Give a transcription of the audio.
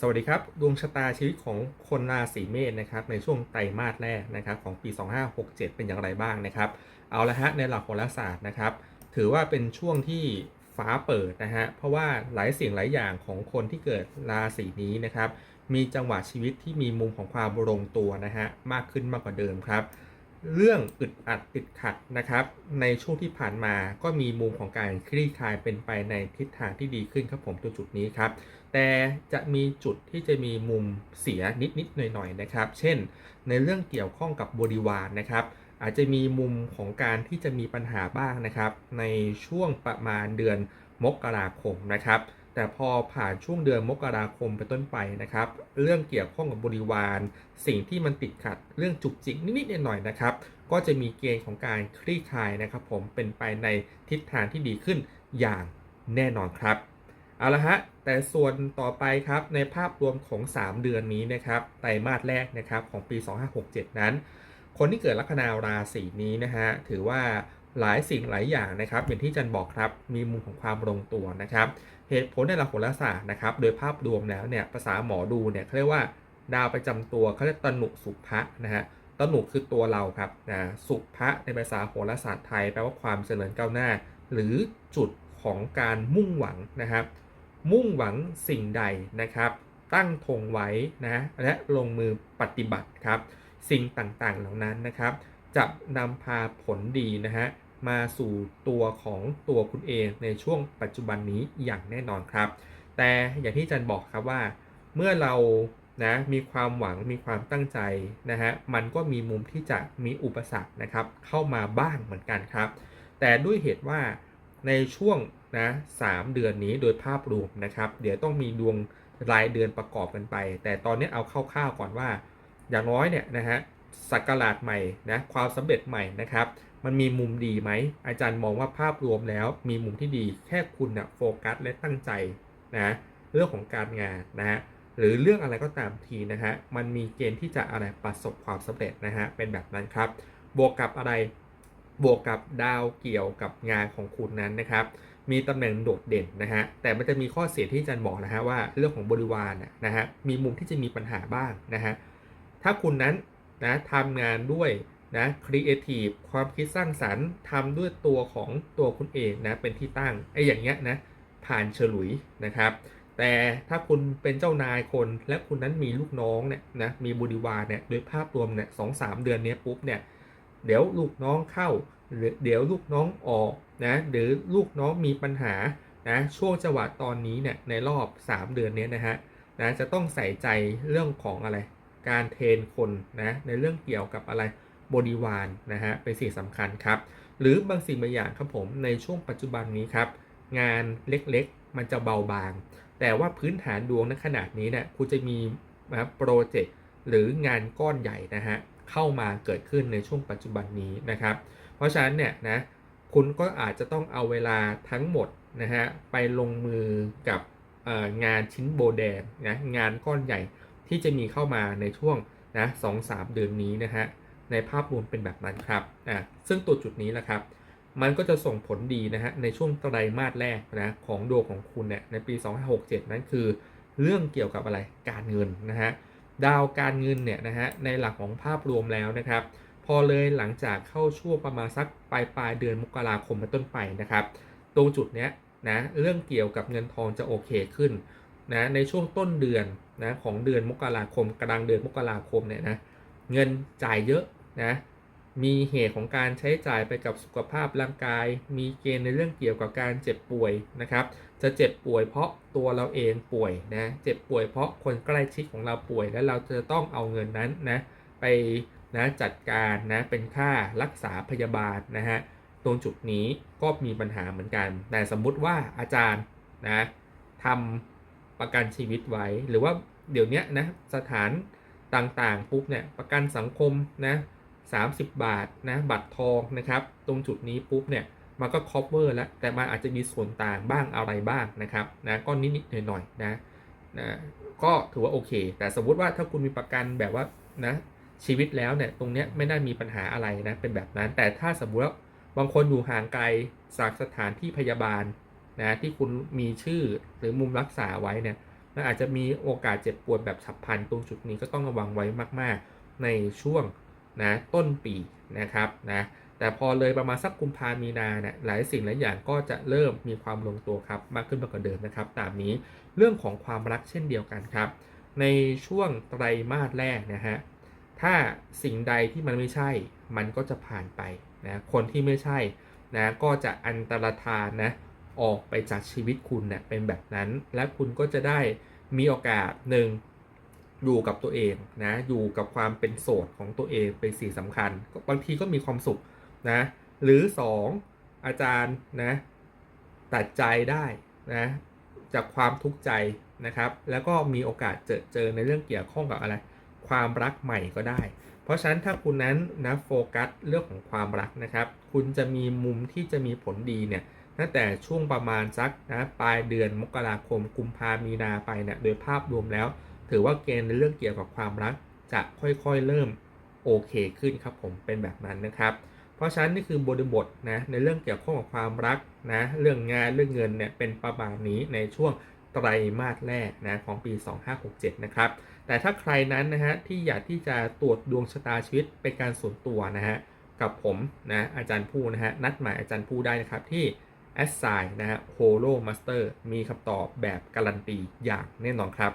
สวัสดีครับ ดวงชะตาชีวิตของคนราศีเมษนะครับในช่วงไตรมาสแรกนะครับของปี 2567 เป็นอย่างไรบ้างนะครับ เอาละฮะในหลักโหราศาสตร์นะครับ ถือว่าเป็นช่วงที่ฟ้าเปิดนะฮะเพราะว่าหลายสิ่งหลายอย่างของคนที่เกิดราศีนี้นะครับ มีจังหวะชีวิตที่มีมุมของความลงตัวนะฮะมากขึ้นมากกว่าเดิมครับ เรื่องอึดอัดติดขัดนะครับ ในช่วงที่ผ่านมาก็มีมุมของการคลี่คลายเป็นไปในทิศทางที่ดีขึ้นครับผมตัวจุดนี้ครับ แต่จะมีจุดที่จะมีมุมเสียนิดๆหน่อยๆนะครับ เช่น ในเรื่องเกี่ยวข้องกับบริวารนะครับ อาจจะมีมุมของการที่จะมีปัญหาบ้างนะครับ ในช่วงประมาณเดือนมกราคมนะครับ แต่พอผ่านช่วงเดือนมกราคมไปต้นไปนะครับ เรื่องเกี่ยวข้องกับบริวาร สิ่งที่มันติดขัดเรื่องจุกจิกนิดๆหน่อยๆนะครับ ก็จะมีเกณฑ์ของการคลี่คลายนะครับ ผมเป็นไปในทิศทางที่ดีขึ้นอย่างแน่นอนครับ เอาละฮะ แต่ส่วนต่อไปครับในภาพรวมของ 3 เดือนนี้นะครับไตรมาสแรกนะครับของปี 2567 นั้น คนที่เกิดลัคนาราศีนี้นะฮะถือว่าหลายสิ่งหลายอย่างนะครับเป็นที่จันบอกครับมีมุมของความลงตัวนะครับ เหตุผลในหลักโหราศาสตร์นะครับ โดยภาพรวมแล้วเนี่ยภาษาหมอดูเนี่ยเขาเรียกว่าดาวประจำตัวเขาเรียกตนุสุภะนะฮะตนุคือตัวเราครับนะสุภะในภาษาโหราศาสตร์ไทยแปลว่าความเจริญก้าวหน้า หรือจุดของการมุ่งหวังนะครับ มุ่งหวังสิ่งใดนะครับ ตั้งธงไว้นะและลงมือปฏิบัติครับ สิ่งต่างๆเหล่านั้นนะครับ จะนำพาผลดีนะฮะมาสู่ตัวของตัวคุณเองในช่วงปัจจุบันนี้อย่างแน่นอนครับ แต่อย่างที่อาจันบอกครับว่า เมื่อเรานะมีความหวังมีความตั้งใจนะฮะมันก็มีมุมที่จะมีอุปสรรคนะครับ เข้ามาบ้างเหมือนกันครับ แต่ด้วยเหตุว่าในช่วง นะสามเดือนนี้โดยภาพรวมนะครับ เดี๋ยวต้องมีดวงรายเดือนประกอบกันไป แต่ตอนนี้เอาคร่าวๆก่อนว่า อย่างน้อยเนี่ยนะฮะสักราชใหม่นะความสำเร็จใหม่นะครับ มันมีมุมดีไหม อาจารย์มองว่าภาพรวมแล้วมีมุมที่ดีแค่คุณนะโฟกัสและตั้งใจนะเรื่องของการงานนะฮะหรือเรื่องอะไรก็ตามทีนะฮะมันมีเกณฑ์ที่จะอะไรประสบความสำเร็จนะฮะเป็นแบบนั้นครับ บวกกับอะไร บวกกับดาวเกี่ยวกับงานของคุณนั้นนะครับ มีตำแหน่งโดดเด่นนะฮะแต่มันจะมีข้อเสียที่อาจารย์บอกนะฮะว่าเรื่องของบริวารนะนะฮะมีมุมที่จะมีปัญหาบ้างนะฮะถ้าคุณนั้นนะทำงานด้วยนะครีเอทีฟความคิดสร้างสรรค์ทำด้วยตัวของตัวคุณเองนะเป็นที่ตั้งไอ้อย่างเงี้ยนะผ่านเฉลุยนะครับ แต่ถ้าคุณเป็นเจ้านายคนและคุณนั้นมีลูกน้องเนี่ยนะมีบริวารเนี่ยโดยภาพรวมเนี่ยสองสามเดือนนี้ปุ๊บเนี่ย เดี๋ยวลูกน้องเข้าหรือเดี๋ยวลูกน้องออกนะหรือลูกน้องมีปัญหานะช่วงจังหวะตอนนี้เนี่ยในรอบ 3 เดือนนี้นะฮะนะจะต้องใส่ใจเรื่องของอะไร การเทรนคนนะในเรื่องเกี่ยวกับอะไรบริวารนะฮะเป็นสิ่งสำคัญครับ หรือบางสิ่งบางอย่างครับผมในช่วงปัจจุบันนี้ครับ งานเล็กๆ มันจะเบาบาง แต่ว่าพื้นฐานดวงในขนาดนี้เนี่ยคุณจะมีนะโปรเจกต์หรืองานก้อนใหญ่นะฮะ เข้ามาเกิดขึ้นในช่วงปัจจุบันนี้นะครับ เพราะฉะนั้นเนี่ยนะคุณก็อาจจะต้องเอาเวลาทั้งหมดนะฮะไปลงมือกับงานชิ้นโบแดงนะงานก้อนใหญ่ที่จะมีเข้ามาในช่วงนะสองสามเดือนนี้นะฮะในภาพรวมเป็นแบบนั้นครับอะซึ่งตัวจุดนี้แหละครับ มันก็จะส่งผลดีนะฮะในช่วงไตรมาสแรกนะของดวงของคุณเนี่ยในปี 2567 นั้นคือ เรื่องเกี่ยวกับอะไรการเงินนะฮะ ดาวการเงินเนี่ยนะฮะในหลักของภาพรวมแล้วนะครับ พอเลยหลังจากเข้าช่วงประมาณสักปลายปลายเดือนมกราคมเป็นต้นไปนะครับตรงจุดเนี้ยนะเรื่องเกี่ยวกับเงินทองจะโอเคขึ้นนะในช่วงต้นเดือนนะของเดือนมกราคมกลางเดือนมกราคมเนี่ยนะเงินจ่ายเยอะนะ มีเหตุของการใช้จ่ายไปกับสุขภาพร่างกาย มีเกณฑ์ในเรื่องเกี่ยวกับการเจ็บป่วยนะครับ จะเจ็บป่วยเพราะตัวเราเองป่วยนะ เจ็บป่วยเพราะคนใกล้ชิดของเราป่วย แล้วเราจะต้องเอาเงินนั้นนะไปนะจัดการนะเป็นค่ารักษาพยาบาลนะฮะ ตรงจุดนี้ก็มีปัญหาเหมือนกัน แต่สมมุติว่าอาจารย์นะทำประกันชีวิตไว้ หรือว่าเดี๋ยวนี้นะสถานต่างๆปุ๊บเนี่ยประกันสังคมนะ 30 บาทนะบัตรทองนะครับ ตรงจุดนี้ปุ๊บเนี่ยมันก็ cover แล้ว แต่มันอาจจะมีส่วนต่างบ้างอะไรบ้างนะครับนะก็นิดๆหน่อยๆนะนะก็ถือว่าโอเค แต่สมมติว่าถ้าคุณมีประกันแบบว่านะชีวิตแล้วเนี่ยตรงเนี้ยไม่ได้มีปัญหาอะไรนะเป็นแบบนั้น แต่ถ้าสมมติว่าบางคนอยู่ห่างไกลจากสถานที่พยาบาลนะที่คุณมีชื่อหรือมุมรักษาไว้เนี่ยและอาจจะมีโอกาสเจ็บป่วยแบบฉับพลันตรงจุดนี้ก็ต้องระวังไว้มาก ๆ ในช่วง นะต้นปีนะครับนะแต่พอเลยประมาณสักกุมภามีนาเนี่ยหลายสิ่งหลายอย่างก็จะเริ่มมีความลงตัวครับมากขึ้นมากกว่าเดิมนะครับ ตามนี้เรื่องของความรักเช่นเดียวกันครับ ในช่วงไตรมาสแรกนะฮะถ้าสิ่งใดที่มันไม่ใช่ มันก็จะผ่านไปนะคนที่ไม่ใช่นะก็จะอันตรธานนะออกไปจากชีวิตคุณเนะี่ยเป็นแบบนั้น และคุณก็จะได้มีโอกาสหนึ่ง อยู่กับตัวเองนะอยู่กับความเป็นโสดของตัวเองเป็นสิ่งสำคัญ บางทีก็มีความสุขนะหรือ 2 อาจารย์นะตัดใจได้นะจากความทุกข์ใจนะครับ แล้วก็มีโอกาสเจอเจอในเรื่องเกี่ยวข้องกับอะไร ความรักใหม่ก็ได้ เพราะฉะนั้นถ้าคุณนั้นนะโฟกัสเรื่องของความรักนะครับ คุณจะมีมุมที่จะมีผลดีเนี่ยตั้งแต่ช่วงประมาณสักนะปลายเดือนมกราคมกุมภามีนาไปเนี่ยโดยภาพรวมแล้ว ถือว่าเกณฑ์ในเรื่องเกี่ยวกับความรักจะค่อยๆเริ่มโอเคขึ้นครับผมเป็นแบบนั้นนะครับ เพราะฉะนั้นนี่คือบริบทนะในเรื่องเกี่ยวข้องกับความรักนะเรื่องงานเรื่องเงินเนี่ยเป็นประมาณนี้ในช่วงไตรมาสแรกนะของปี 2567 นะครับ แต่ถ้าใครนั้นนะฮะที่อยากที่จะตรวจดวงชะตาชีวิตเป็นการส่วนตัวนะฮะกับผมนะอาจารย์ผู้นะฮะนัดหมายอาจารย์ผู้ได้นะครับที่ a s s i g n นะฮะ Holo Master มีคำตอบแบบการันตีอย่างแน่นอนครับ